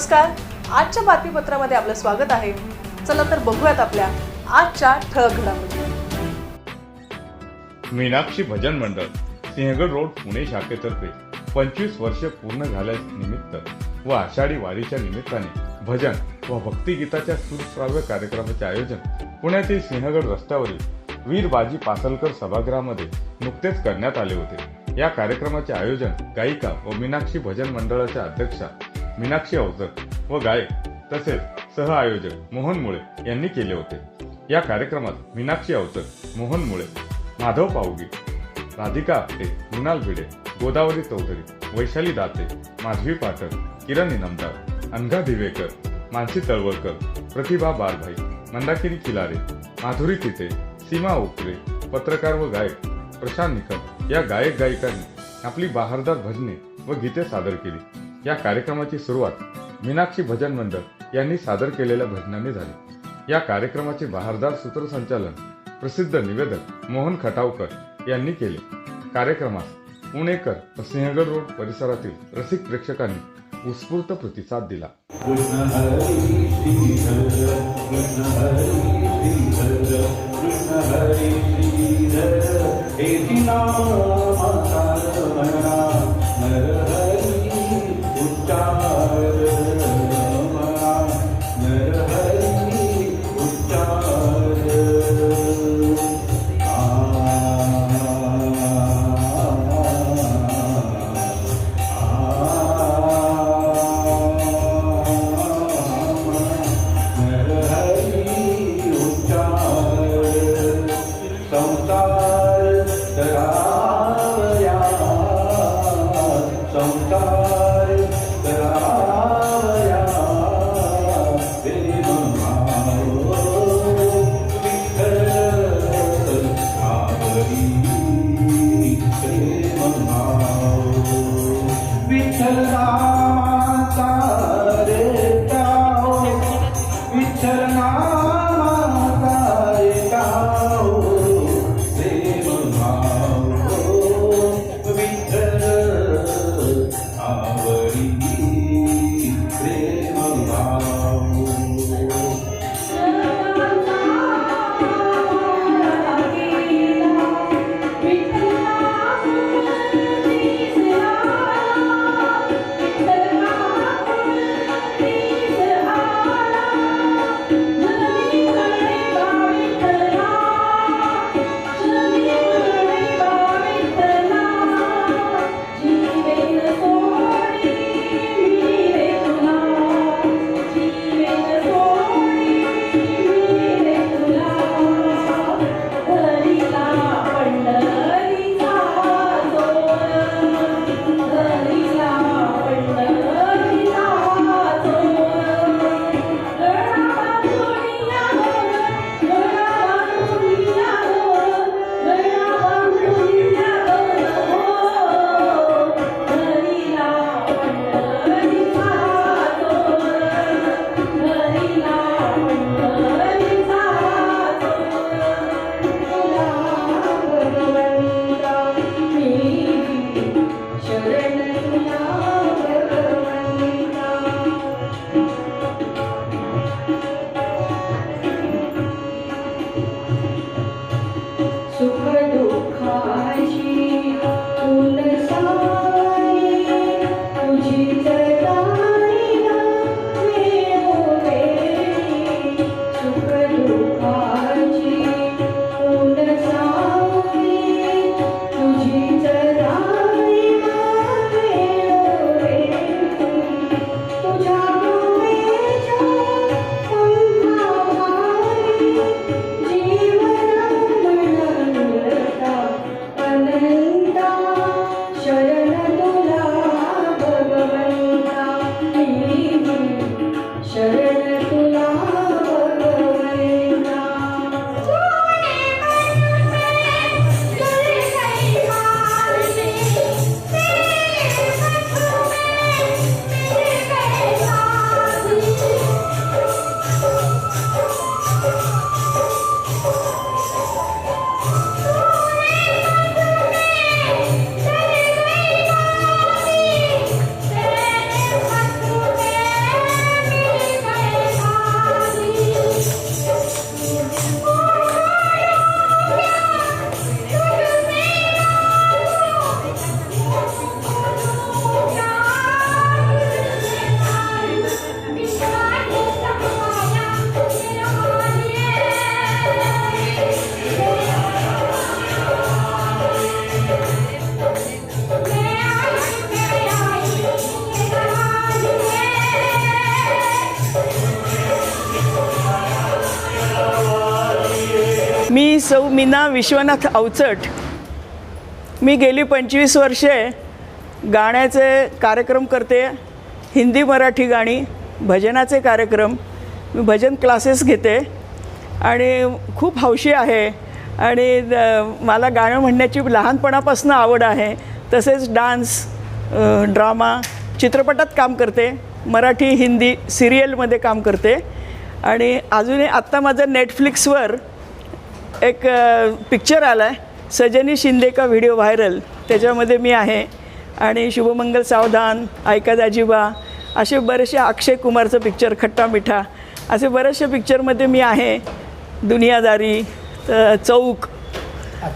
नमस्कार. आजच्या बातमीपत्रामध्ये आपलं स्वागत आहे. चला तर बघूयात आपल्या आजच्या ठळक घडामोडी. मीनाक्षी भजन मंडळ सिंहगड रोड पुणे शाखेतर्फे पंचवीस वर्ष पूर्ण झाल्या निमित्त व आषाढी वारीच्या निमित्ताने भजन व भक्तिगीताच्या सुश्राव्य कार्यक्रमाचे आयोजन पुण्यातील सिंहगड रस्त्यावरील वीर बाजी पासलकर सभागृहामध्ये नुकतेच करण्यात आले होते. या कार्यक्रमाचे आयोजन गायिका व मीनाक्षी भजन मंडळाच्या अध्यक्षा मीनाक्षी अवजर व गायक तसेच सहआयोजक मोहन मुळे यांनी केले होते. या कार्यक्रमात मीनाक्षी अवचर मोहन मुळे माधव पावगी राधिका आपटे मृणाल भिडे गोदावरी चौधरी वैशाली दाते माधवी पाटक किरण इनामदार अनघा दिवेकर मानसी तळवळकर प्रतिभा बारभाई मंदाकिनी खिलारे माधुरी तिते सीमा ओकरे पत्रकार व गायक प्रशांत निकम या गायक गायिकांनी आपली बहारदार भजने व गीते सादर केली. या कार्यक्रमाची सुरुवात मीनाक्षी भजन मंडळ यांनी सादर केलेल्या भजनाने झाली. या कार्यक्रमाचे बहारदार सूत्रसंचालन प्रसिद्ध निवेदक मोहन खटावकर यांनी केले. कार्यक्रमास पुणेकर व सिंहगड रोड परिसरातील रसिक प्रेक्षकांनी उत्स्फूर्त प्रतिसाद दिला. कृष्ण मी सौ मीना विश्वनाथ अवचट. मी गेली पंचवीस वर्षे गाण्याचे कार्यक्रम करते हिंदी मराठी गाणी भजनाचे कार्यक्रम मी भजन क्लासेस घेते आणि खूप हौशी आहे आणि मला गाणं म्हणण्याची लहानपणापासून आवड आहे. तसेच डान्स ड्रामा चित्रपटात काम करते. मराठी हिंदी सिरियलमध्ये काम करते. आणि अजूनही आत्ता माझं नेटफ्लिक्सवर एक पिक्चर आला आहे सजनी शिंदे का व्हिडिओ व्हायरल त्याच्यामध्ये मी आहे. आणि शुभमंगल सावधान ऐका दाजीबा असे बरेचसे अक्षय कुमारचं पिक्चर खट्टा मिठा. असे बरेचसे पिक्चरमध्ये मी आहे. दुनियादारी चौक.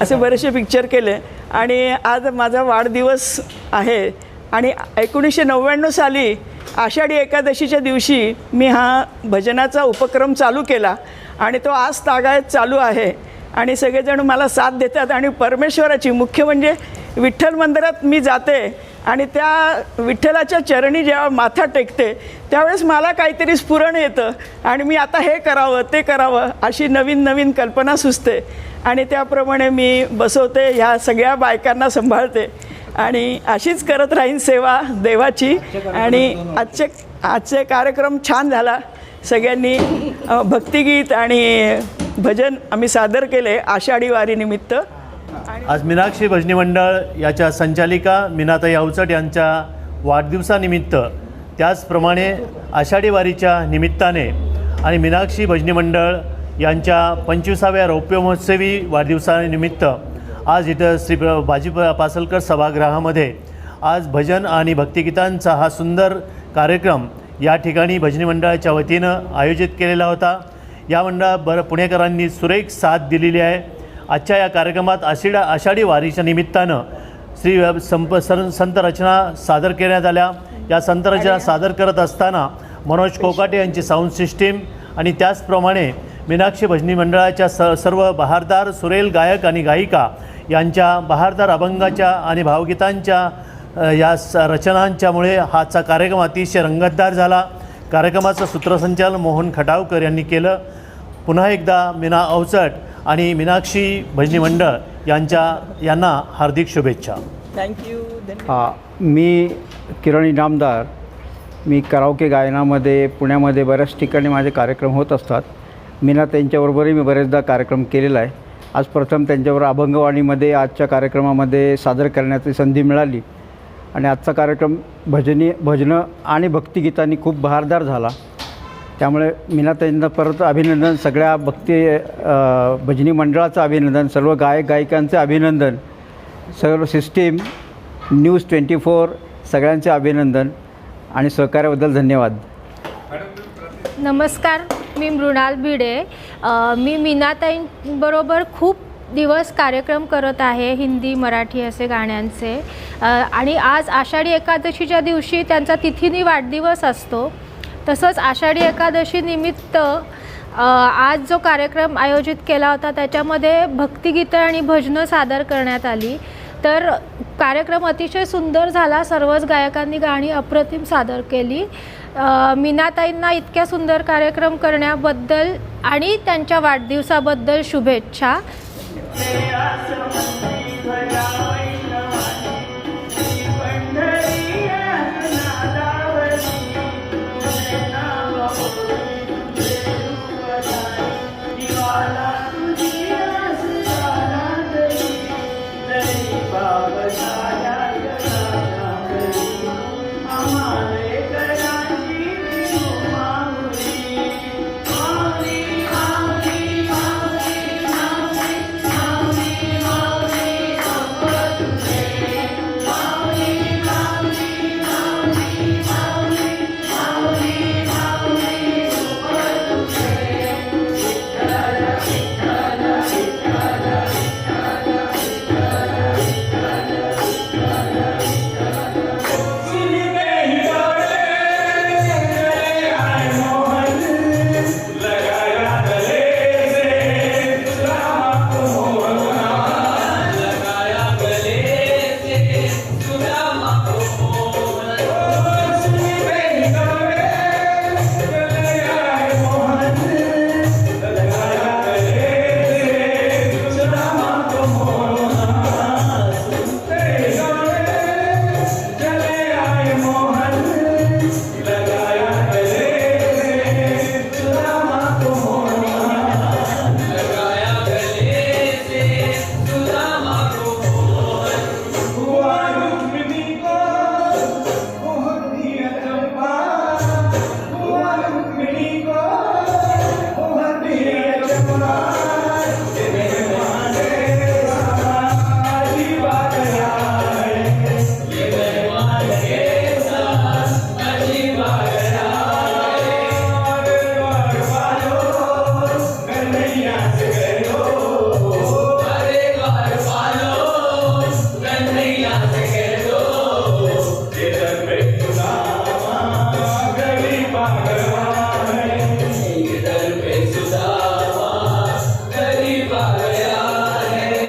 असे बरेचसे पिक्चर केले. आणि आज माझा वाढदिवस आहे. आणि एकोणीसशे नव्याण्णव साली आषाढी एकादशीच्या दिवशी मी हा भजनाचा उपक्रम चालू केला. आणि तो आज तागायत चालू आहे. आणि सगळेजण मला साथ देतात आणि परमेश्वराची मुख्य म्हणजे विठ्ठल मंदिरात मी जाते आणि त्या विठ्ठलाच्या चरणी जेव्हा माथा टेकते त्यावेळेस मला काहीतरी स्फुरण येतं आणि मी आता हे करावं ते करावं अशी नवीन नवीन कल्पना सुचते. आणि त्याप्रमाणे मी बसवते ह्या सगळ्या बायकांना सांभाळते आणि अशीच करत राहीन सेवा देवाची. आणि आजचे आजचे कार्यक्रम छान झाला. सगळ्यांनी भक्तिगीत आणि भजन आम्ही सादर केले आषाढी वारीनिमित्त आज मीनाक्षी भजनी मंडळ याच्या संचालिका मीनाताई अवचट यांच्या वाढदिवसानिमित्त त्याचप्रमाणे आषाढी वारीच्या निमित्ताने आणि मीनाक्षी भजनी मंडळ यांच्या पंचवीसाव्या रौप्य महोत्सवी वाढदिवसानिमित्त आज इथं श्री बाजी पासलकर सभागृहामध्ये आज भजन आणि भक्तिगीतांचा हा सुंदर कार्यक्रम या ठिकाणी भजनी मंडळाच्या वतीनं आयोजित केलेला होता. या मंडळा बर पुणेकरांनी सुरेख साथ दिलेली आहे. आजच्या या कार्यक्रमात आषिडा आषाढी वारीच्या निमित्तानं श्री संप सर संत रचना सादर करण्यात आल्या. या संत रचना सादर करत असताना मनोज कोकाटे यांची साऊंड सिस्टीम आणि त्याचप्रमाणे मीनाक्षी भजनी मंडळाच्या स सर्व बहारदार सुरेल गायक आणि गायिका यांच्या बहारदार अभंगाच्या आणि भावगीतांच्या या स रचनांच्यामुळे हाचा कार्यक्रम अतिशय रंगतदार झाला. कार्यक्रमाचं सूत्रसंचालन मोहन खटावकर यांनी केलं. पुन्हा एकदा मीना अवचट आणि मीनाक्षी भजनी मंडळ यांच्या यांना हार्दिक शुभेच्छा. थँक्यू हा मी किरण इनामदार मी कराओके गायनामध्ये पुण्यामध्ये बऱ्याच ठिकाणी माझे कार्यक्रम होत असतात. मीना त्यांच्याबरोबरही मी बरेचदा कार्यक्रम केलेला आहे. आज प्रथम त्यांच्याबरोबर अभंगवाणीमध्ये आजच्या कार्यक्रमामध्ये सादर करण्याची संधी मिळाली. आणि आजचा कार्यक्रम भजनी भजनं आणि भक्तिगीतांनी खूप बहारदार झाला. त्यामुळे मीना त्यांना परत अभिनंदन सगळ्या भक्ती भजनी मंडळाचं अभिनंदन सर्व गायक गायिकांचं अभिनंदन सर्व सिस्टीम न्यूज ट्वेंटी फोर सगळ्यांचे अभिनंदन आणि सहकार्याबद्दल धन्यवाद. नमस्कार मी मृणाल भिडे. मी मीनाताईंबरोबर खूप दिवस कार्यक्रम करत आहे हिंदी मराठी असे गाण्यांचे. आणि आज आषाढी एकादशीच्या दिवशी त्यांचा तिथीनी वाढदिवस असतो. तसंच आषाढी एकादशी निमित्त आज जो कार्यक्रम आयोजित केला होता त्याच्यामध्ये भक्तिगीतं आणि भजनं सादर करण्यात आली. तर कार्यक्रम अतिशय सुंदर झाला. सर्वच गायकांनी गाणी अप्रतिम सादर केली. मीनाताईंना इतक्या सुंदर कार्यक्रम करण्याबद्दल आणि त्यांच्या वाढदिवसाबद्दल शुभेच्छा.